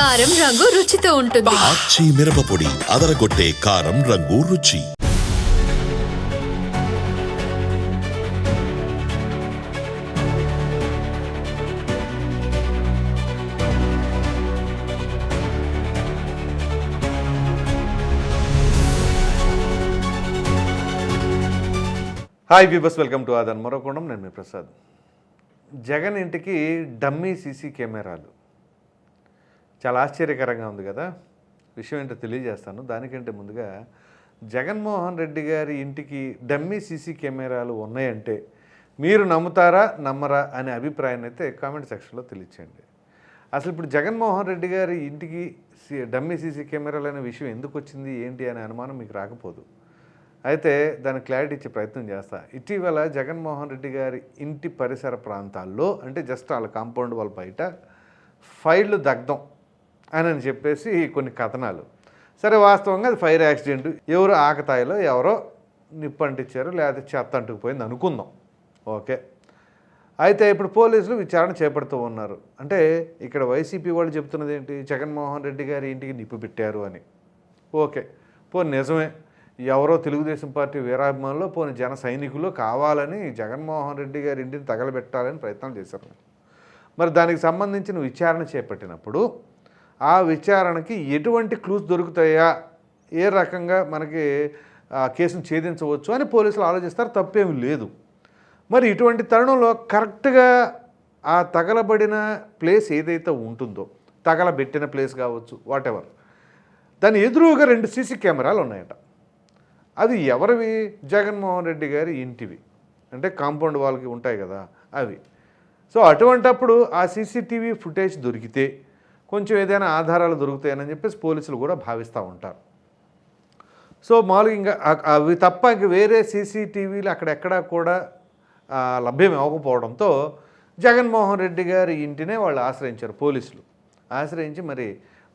కారం రంగు రుచితో ఉంటుంది. ఆచి మిరపపొడి అదరగొట్టే కారం రంగు రుచి. హాయ్ బీబస్ వెల్కమ్ టు ఆదన్ మరోకొండం నేను మీ ప్రసాద్. జగన్ ఇంటికి డమ్మీ సీసీ కెమెరాలు. చాలా ఆశ్చర్యకరంగా ఉంది కదా. విషయం ఏంటో తెలియజేస్తాను. దానికంటే ముందుగా జగన్మోహన్ రెడ్డి గారి ఇంటికి డమ్మీ సీసీ కెమెరాలు ఉన్నాయంటే మీరు నమ్ముతారా నమ్మరా అనే అభిప్రాయాన్ని అయితే కామెంట్ సెక్షన్లో తెలియచేయండి. అసలు ఇప్పుడు జగన్మోహన్ రెడ్డి గారి ఇంటికి డమ్మీ సీసీ కెమెరాలు అనే విషయం ఎందుకు వచ్చింది ఏంటి అనే అనుమానం మీకు రాకపోదు. అయితే దాని క్లారిటీ ఇచ్చే ప్రయత్నం చేస్తా. ఇటీవల జగన్మోహన్ రెడ్డి గారి ఇంటి పరిసర ప్రాంతాల్లో అంటే జస్ట్ వాళ్ళ కాంపౌండ్ వాళ్ళ బయట ఫైళ్ళు దగ్ధం. అని అని చెప్పేసి కొన్ని కథనాలు. సరే వాస్తవంగా అది ఫైర్ యాక్సిడెంట్. ఎవరు ఆకతాయిలో ఎవరో నిప్పు అంటించారు లేకపోతే చెత్త అంటుకుపోయింది అనుకుందాం. ఓకే. అయితే ఇప్పుడు పోలీసులు విచారణ చేపడుతూ ఉన్నారు. అంటే ఇక్కడ వైసీపీ వాళ్ళు చెప్తున్నది ఏంటి? జగన్మోహన్ రెడ్డి గారి ఇంటికి నిప్పు పెట్టారు అని. ఓకే. పోనీ నిజమే. ఎవరో తెలుగుదేశం పార్టీ వీరాభిమానులు పోని జన సైనికులు కావాలని జగన్మోహన్ రెడ్డి గారి ఇంటిని తగలబెట్టాలని ప్రయత్నం చేశారు. మరి దానికి సంబంధించిన విచారణ చేపట్టినప్పుడు ఆ విచారణకి ఎటువంటి క్లూస్ దొరుకుతాయా? ఏ రకంగా మనకి ఆ కేసును ఛేదించవచ్చు అని పోలీసులు ఆలోచిస్తారు తప్పేమీ లేదు. మరి ఇటువంటి తరుణంలో కరెక్ట్గా ఆ తగలబడిన ప్లేస్ ఏదైతే ఉంటుందో తగలబెట్టిన ప్లేస్ కావచ్చు వాట్ ఎవర్ దాని ఎదురుగా రెండు సీసీ కెమెరాలు ఉన్నాయట. అది ఎవరివి? జగన్మోహన్ రెడ్డి గారి ఇంటివి. అంటే కాంపౌండ్ వాళ్ళకి ఉంటాయి కదా అవి. సో అటువంటప్పుడు ఆ సీసీటీవీ ఫుటేజ్ దొరికితే కొంచెం ఏదైనా ఆధారాలు దొరుకుతాయని చెప్పేసి పోలీసులు కూడా భావిస్తూ ఉంటారు. సో మామూలుగా ఇంకా అవి తప్ప ఇంక వేరే సీసీటీవీలు అక్కడెక్కడా కూడా లభ్యం అవ్వకపోవడంతో జగన్మోహన్ రెడ్డి గారి ఇంటినే వాళ్ళు ఆశ్రయించారు పోలీసులు. ఆశ్రయించి మరి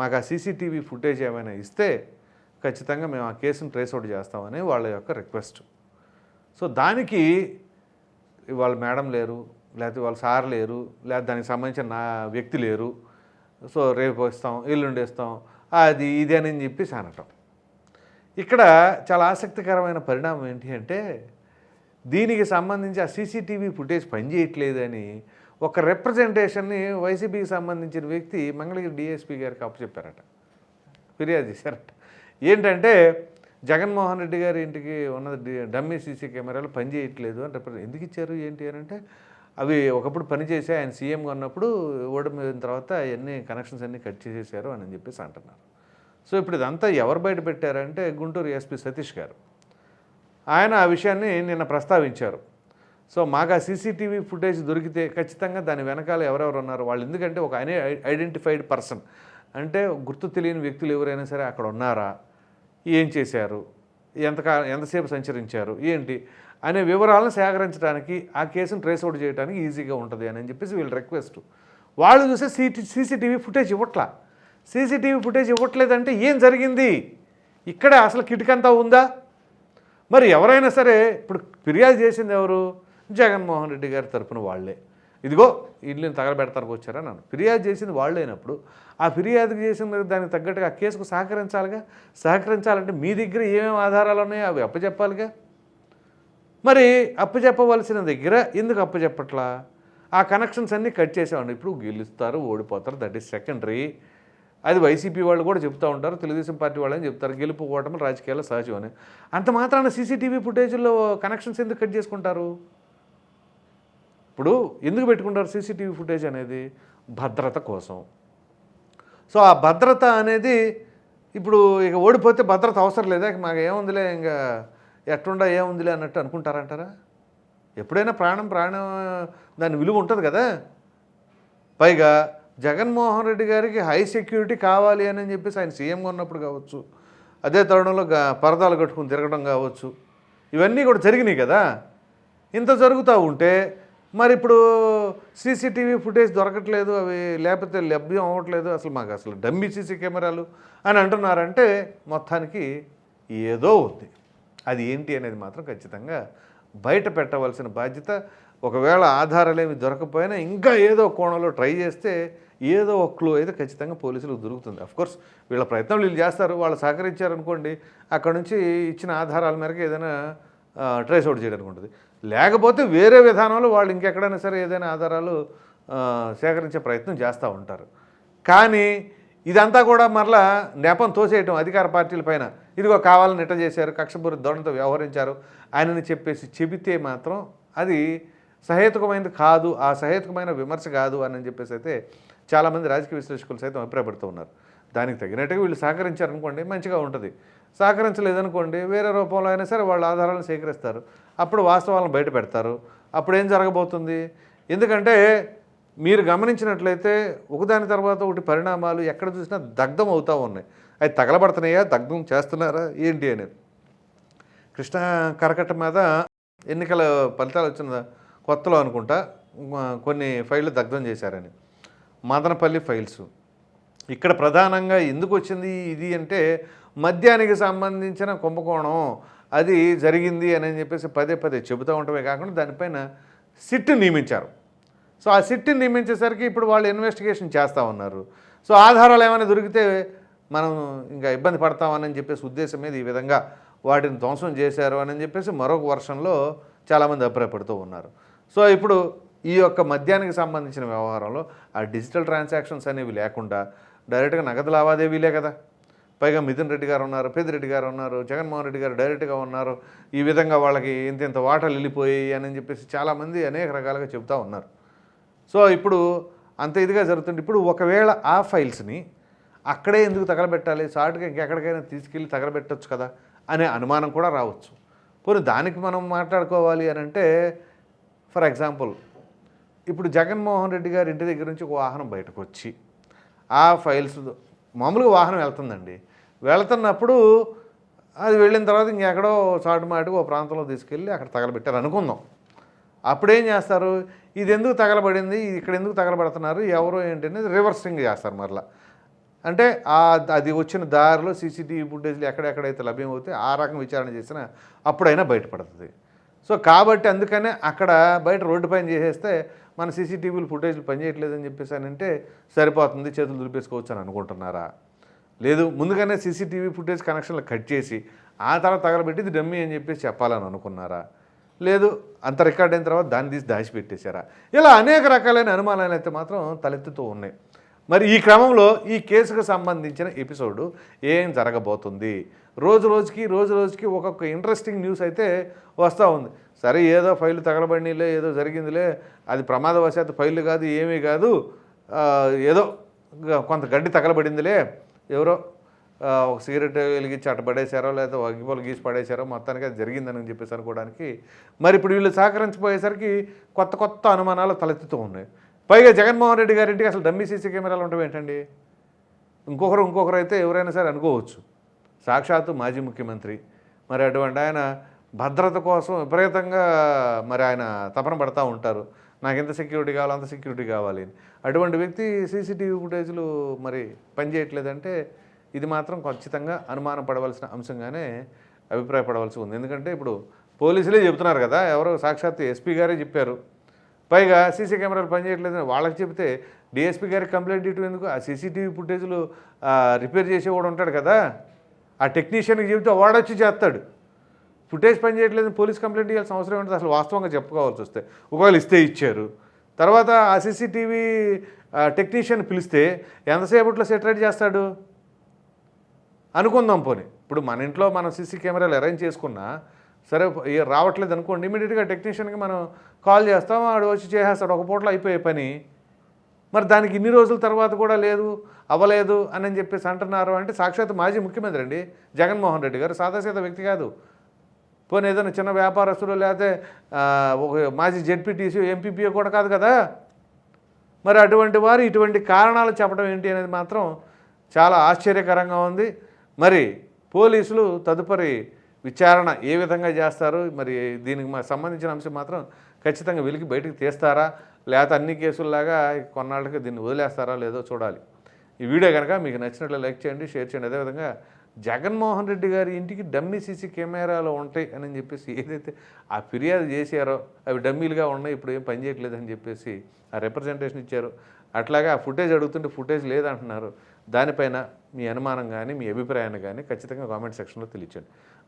మాకు ఆ సీసీటీవీ ఫుటేజ్ ఏమైనా ఇస్తే ఖచ్చితంగా మేము ఆ కేసును ట్రేస్ అవుట్ చేస్తామని వాళ్ళ యొక్క రిక్వెస్ట్. సో దానికి వాళ్ళ మేడం లేరు లేకపోతే వాళ్ళ సార్ లేరు లేకపోతే దానికి సంబంధించిన నా వ్యక్తి లేరు సో రేపు ఇస్తాం ఎల్లుండి ఇస్తాం అది ఇది అని చెప్పేసి అనటం. ఇక్కడ చాలా ఆసక్తికరమైన పరిణామం ఏంటి అంటే దీనికి సంబంధించి ఆ సీసీటీవీ ఫుటేజ్ పనిచేయట్లేదని ఒక రిప్రజెంటేషన్ని వైసీపీకి సంబంధించిన వ్యక్తి మంగళగిరి డిఎస్పీ గారికి అప్పచెప్పారట. ఫిర్యాదు చేశారట. ఏంటంటే జగన్మోహన్ రెడ్డి గారి ఇంటికి ఉన్న డమ్మీ సీసీ కెమెరాలు పనిచేయట్లేదు అని రిప్రజెంట్ ఎందుకు ఇచ్చారు ఏంటి అని అంటే అవి ఒకప్పుడు పనిచేసి ఆయన సీఎంగా ఉన్నప్పుడు ఓడిపోయిన తర్వాత అవన్నీ కనెక్షన్స్ అన్నీ కట్ చేసేసారు అని చెప్పేసి అంటున్నారు. సో ఇప్పుడు ఇదంతా ఎవరు బయట పెట్టారంటే గుంటూరు ఎస్పీ సతీష్ గారు. ఆయన ఆ విషయాన్ని నిన్న ప్రస్తావించారు. సో మాకు ఆ సీసీటీవీ ఫుటేజ్ దొరికితే ఖచ్చితంగా దాని వెనకాల ఎవరెవరు ఉన్నారు? వాళ్ళు ఎందుకంటే ఒక అనే ఐడెంటిఫైడ్ పర్సన్. అంటే గుర్తు తెలియని వ్యక్తులు ఎవరైనా సరే అక్కడ ఉన్నారా? ఏం చేశారు? ఎంతకా ఎంతసేపు సంచరించారు? ఏంటి? అనే వివరాలను సేకరించడానికి ఆ కేసును ట్రేస్ అవుట్ చేయడానికి ఈజీగా ఉంటుంది అని చెప్పేసి వీళ్ళ రిక్వెస్ట్. వాళ్ళు చూసే సీటీ సీసీటీవీ ఫుటేజ్ ఇవ్వట్లా. సీసీటీవీ ఫుటేజ్ ఇవ్వట్లేదంటే ఏం జరిగింది? ఇక్కడే అసలు కిటికంతా ఉందా? మరి ఎవరైనా సరే ఇప్పుడు ఫిర్యాదు చేసింది ఎవరు? జగన్మోహన్ రెడ్డి గారి తరపున వాళ్ళే. ఇదిగో ఇల్లుని తగలబెడతానికి వచ్చారని అన్నాను ఫిర్యాదు చేసింది వాళ్ళైనప్పుడు ఆ ఫిర్యాదు చేసిన దానికి తగ్గట్టుగా ఆ కేసుకు సహకరించాలిగా? సహకరించాలంటే మీ దగ్గర ఏమేమి ఆధారాలు ఉన్నాయో అవి అప్పచెప్పాలిగా? మరి అప్పు చెప్పవలసిన దగ్గర ఎందుకు అప్పచెప్పట్లా ఆ కనెక్షన్స్ అన్నీ కట్ చేసేవాడు ఇప్పుడు గెలుస్తారు ఓడిపోతారు. దట్ ఈస్ సెకండరీ అది వైసీపీ వాళ్ళు కూడా చెప్తూ ఉంటారు తెలుగుదేశం పార్టీ వాళ్ళని చెప్తారు. గెలుపు ఓటమి రాజకీయాల్లో సహజం అని అంత మాత్రాన సీసీటీవీ ఫుటేజ్లో కనెక్షన్స్ ఎందుకు కట్ చేసుకుంటారు? ఇప్పుడు ఎందుకు పెట్టుకుంటారు సీసీటీవీ ఫుటేజ్ అనేది? భద్రత కోసం. సో ఆ భద్రత అనేది ఇప్పుడు ఇక ఓడిపోతే భద్రత అవసరం లేదా? మాకు ఏముందిలే ఇంకా ఎట్టుండా ఏముందిలే అన్నట్టు అనుకుంటారంటారా? ఎప్పుడైనా ప్రాణం ప్రాణం దాని విలువ ఉంటుంది కదా. పైగా జగన్మోహన్ రెడ్డి గారికి హై సెక్యూరిటీ కావాలి అని చెప్పేసి ఆయన సీఎంగా ఉన్నప్పుడు కావచ్చు అదే తరుణంలో గా- పరదాలు కట్టుకుని తిరగడం కావచ్చు ఇవన్నీ కూడా జరిగినాయి కదా. ఇంత జరుగుతూ ఉంటే మరి ఇప్పుడు సీసీటీవీ ఫుటేజ్ దొరకట్లేదు అవి లేకపోతే లభ్యం అవ్వట్లేదు అసలు మాకు అసలు డమ్మీ సీసీ కెమెరాలు అని అంటున్నారంటే మొత్తానికి ఏదో ఉంది. అది ఏంటి అనేది మాత్రం ఖచ్చితంగా బయట పెట్టవలసిన బాధ్యత. ఒకవేళ ఆధారాలు ఏమి దొరకపోయినా ఇంకా ఏదో కోణంలో ట్రై చేస్తే ఏదో ఒక క్లూ అయితే ఖచ్చితంగా పోలీసులకు దొరుకుతుంది. కోర్స్ వీళ్ళ ప్రయత్నం వీళ్ళు చేస్తారు వాళ్ళు సహకరించారనుకోండి అక్కడ నుంచి ఇచ్చిన ఆధారాల మేరకు ఏదైనా ట్రేస్ అవుట్ చేయడానికి ఉంటుంది. లేకపోతే వేరే విధానంలో వాళ్ళు ఇంకెక్కడైనా సరే ఏదైనా ఆధారాలు సేకరించే ప్రయత్నం చేస్తూ ఉంటారు. కానీ ఇదంతా కూడా మరలా నెపం తోసేయటం అధికార పార్టీల పైన ఇదిగో కావాలని ఇట్ట చేశారు కక్షపూరి ధోరణితో వ్యవహరించారు ఆయనని చెప్పేసి చెబితే మాత్రం అది సహేతుకమైనది కాదు ఆ సహేతుకమైన విమర్శ కాదు అని చెప్పేసి అయితే చాలామంది రాజకీయ విశ్లేషకులు సైతం అభిప్రాయపడుతూ ఉన్నారు. దానికి తగినట్టుగా వీళ్ళు సహకరించారనుకోండి మంచిగా ఉంటుంది. సహకరించలేదనుకోండి వేరే రూపంలో అయినా సరే వాళ్ళ ఆధారాలను సేకరిస్తారు. అప్పుడు వాస్తవాలను బయట పెడతారు. అప్పుడు ఏం జరగబోతుంది? ఎందుకంటే మీరు గమనించినట్లయితే ఒకదాని తర్వాత ఒకటి పరిణామాలు ఎక్కడ చూసినా దగ్ధం అవుతూ ఉన్నాయి. అవి తగలబడుతున్నాయా? దగ్ధం చేస్తున్నారా? ఏంటి అనేది. కృష్ణా కరకట్ట మీద ఎన్నికల ఫలితాలు వచ్చిన కొత్తలో అనుకుంటా కొన్ని ఫైళ్ళు దగ్ధం చేశారని. మదనపల్లి ఫైల్స్. ఇక్కడ ప్రధానంగా ఎందుకు వచ్చింది ఇది అంటే మద్యానికి సంబంధించిన కుంభకోణం అది జరిగింది అని చెప్పేసి పదే పదే చెబుతూ ఉండటమే కాకుండా దానిపైన సిట్ నియమించారు. సో ఆ సిట్ని నియమించేసరికి ఇప్పుడు వాళ్ళు ఇన్వెస్టిగేషన్ చేస్తూ ఉన్నారు. సో ఆధారాలు ఏమైనా దొరికితే మనం ఇంకా ఇబ్బంది పడతామని చెప్పేసి ఉద్దేశం మీద ఈ విధంగా వాటిని ధ్వంసం చేశారు అని చెప్పేసి మరొక వర్షంలో చాలామంది అభిప్రాయపడుతూ ఉన్నారు. సో ఇప్పుడు ఈ యొక్క మద్యానికి సంబంధించిన వ్యవహారంలో ఆ డిజిటల్ ట్రాన్సాక్షన్స్ అనేవి లేకుండా డైరెక్ట్గా నగదు లావాదేవీలే కదా. పైగా మిథున్ రెడ్డి గారు ఉన్నారు పెద్దిరెడ్డి గారు ఉన్నారు జగన్మోహన్ రెడ్డి గారు డైరెక్ట్గా ఉన్నారు. ఈ విధంగా వాళ్ళకి ఇంత ఇంత వాటలు వెళ్ళిపోయాయి అని చెప్పేసి చాలామంది అనేక రకాలుగా చెబుతూ ఉన్నారు. సో ఇప్పుడు అంత ఇదిగా జరుగుతుంది ఇప్పుడు ఒకవేళ ఆ ఫైల్స్ని అక్కడే ఎందుకు తగలబెట్టాలి? సాటుగా ఇంకెక్కడికైనా తీసుకెళ్ళి తగలబెట్టచ్చు కదా అనే అనుమానం కూడా రావచ్చు. పోనీ దానికి మనం మాట్లాడుకోవాలి అని అంటే ఫర్ ఎగ్జాంపుల్ ఇప్పుడు జగన్మోహన్ రెడ్డి గారి ఇంటి దగ్గర నుంచి ఒక వాహనం బయటకు వచ్చి ఆ ఫైల్స్ మామూలుగా వాహనం వెళ్తుందండి. వెళ్తున్నప్పుడు అది వెళ్ళిన తర్వాత ఇంకెక్కడో చాటు మాటుకు ఓ ప్రాంతంలో తీసుకెళ్ళి అక్కడ తగలబెట్టారు అనుకుందాం. అప్పుడేం చేస్తారు? ఇది ఎందుకు తగలబడింది? ఇక్కడ ఎందుకు తగలబడుతున్నారు? ఎవరు ఏంటి అనేది రివర్సింగ్ చేస్తారు మరలా. అంటే ఆ అది వచ్చిన దారిలో సీసీటీవీ ఫుటేజ్లు ఎక్కడెక్కడైతే లభ్యమవుతాయి ఆ రకం విచారణ చేసినా అప్పుడైనా బయటపడుతుంది. సో కాబట్టి అందుకనే అక్కడ బయట రోడ్డు పైన చేసేస్తే మన సీసీటీవీలు ఫుటేజ్లు పనిచేయట్లేదని చెప్పేసి అని అంటే సరిపోతుంది చేతులు దులిపేసుకోవచ్చు అని అనుకుంటున్నారా? లేదు ముందుగానే సీసీటీవీ ఫుటేజ్ కనెక్షన్లు కట్ చేసి ఆ తర్వాత తగలబెట్టి ఇది డమ్మీ అని చెప్పేసి చెప్పాలని అనుకున్నారా? లేదు అంత రికార్డ్ అయిన తర్వాత దాన్ని తీసి దాచిపెట్టేశారా? ఇలా అనేక రకాలైన అనుమానాలు అయితే మాత్రం తలెత్తుతూ ఉన్నాయి. మరి ఈ క్రమంలో ఈ కేసుకు సంబంధించిన ఎపిసోడ్ ఏం జరగబోతుంది? రోజు రోజుకి రోజు రోజుకి ఒక్కొక్క ఇంట్రెస్టింగ్ న్యూస్ అయితే వస్తూ ఉంది. సరే ఏదో ఫైల్ తగలబడినలే ఏదో జరిగిందిలే అది ప్రమాదవశాత్తు ఫైల్ కాదు ఏమీ కాదు ఏదో కొంత గడ్డి తగలబడిందిలే ఎవరో ఒక సిగరెట్ వెలిగించి అట్ట పడేశారో లేదా అగ్గిపోలు గీసి పడేశారో మొత్తానికి అది జరిగిందని చెప్పేసి అనుకోవడానికి. మరి ఇప్పుడు వీళ్ళు సహకరించిపోయేసరికి కొత్త కొత్త అనుమానాలు తలెత్తుతూ ఉన్నాయి. పైగా జగన్మోహన్ రెడ్డి గారింటికి అసలు డమ్మీ సీసీ కెమెరాలు ఉండవు ఏంటండి? ఇంకొకరు ఇంకొకరు అయితే ఎవరైనా సరే అనుకోవచ్చు. సాక్షాత్తు మాజీ ముఖ్యమంత్రి. మరి అటువంటి ఆయన భద్రత కోసం విపరీతంగా మరి ఆయన తపన పడతా ఉంటారు. నాకు ఎంత సెక్యూరిటీ కావాలి అంత సెక్యూరిటీ కావాలి అని. అటువంటి వ్యక్తి సీసీటీవీ ఫుటేజ్లు మరి పనిచేయట్లేదంటే ఇది మాత్రం ఖచ్చితంగా అనుమానం పడవలసిన అంశంగానే అభిప్రాయపడవలసి ఉంది. ఎందుకంటే ఇప్పుడు పోలీసులే చెబుతున్నారు కదా ఎవరో సాక్షాత్ ఎస్పీ గారే చెప్పారు. పైగా సీసీ కెమెరాలు పనిచేయట్లేదని వాళ్ళకి చెబితే డిఎస్పీ గారికి కంప్లైంట్ ఇటు ఎందుకు? ఆ సీసీటీవీ ఫుటేజ్లు రిపేర్ చేసేవాడు ఉంటాడు కదా ఆ టెక్నీషియన్కి చెబితే వాడొచ్చి చేస్తాడు. ఫుటేజ్ పనిచేయట్లేదని పోలీస్ కంప్లైంట్ ఇవ్వాల్సిన అవసరం ఉంటుంది అసలు వాస్తవంగా చెప్పుకోవాల్సి వస్తే. ఒకవేళ ఇస్తే ఇచ్చారు. తర్వాత ఆ సీసీటీవీ టెక్నీషియన్ పిలిస్తే ఎంతసేపట్లో సెటరేట్ చేస్తాడు? అనుకుందాం పోనీ. ఇప్పుడు మన ఇంట్లో మనం సీసీ కెమెరాలు అరేంజ్ చేసుకున్నా సరే రావట్లేదు అనుకోండి ఇమీడియట్గా టెక్నీషియన్కి మనం కాల్ చేస్తాం వాడు వచ్చి చేసేస్తాడు ఒక పూటలో అయిపోయే పని. మరి దానికి ఇన్ని రోజుల తర్వాత కూడా లేదు అవ్వలేదు అని అని చెప్పేసి అంటున్నారు అంటే సాక్షాత్ మాజీ ముఖ్యమంత్రి అండి జగన్మోహన్ రెడ్డి గారు. సాదాసీత వ్యక్తి కాదు. పోనీ ఏదైనా చిన్న వ్యాపారస్తులు లేకపోతే ఒక మాజీ జెడ్పీటీసీ ఎంపీపీఓ కూడా కాదు కదా. మరి అటువంటి వారు ఇటువంటి కారణాలు చెప్పడం ఏంటి అనేది మాత్రం చాలా ఆశ్చర్యకరంగా ఉంది. మరి పోలీసులు తదుపరి విచారణ ఏ విధంగా చేస్తారు? మరి దీనికి మా సంబంధించిన అంశం మాత్రం ఖచ్చితంగా వెలికి బయటకు తీస్తారా? లేకపోతే అన్ని కేసుల్లాగా కొన్నాళ్ళకి దీన్ని వదిలేస్తారా లేదో చూడాలి. ఈ వీడియో కనుక మీకు నచ్చినట్లు లైక్ చేయండి షేర్ చేయండి. అదేవిధంగా జగన్మోహన్ రెడ్డి గారి ఇంటికి డమ్మీ సీసీ కెమెరాలు ఉంటాయి అని చెప్పేసి ఏదైతే ఆ ఫిర్యాదు చేశారో అవి డమ్మీలుగా ఉన్నాయి ఇప్పుడు ఏం పనిచేయట్లేదు అని చెప్పేసి ఆ రిప్రజెంటేషన్ ఇచ్చారు. అట్లాగే ఆ ఫుటేజ్ అడుగుతుంటే ఫుటేజ్ లేదంటున్నారు. దానిపైన మీ అనుమానం కానీ మీ అభిప్రాయాన్ని కానీ ఖచ్చితంగా కామెంట్ సెక్షన్లో తెలియచండి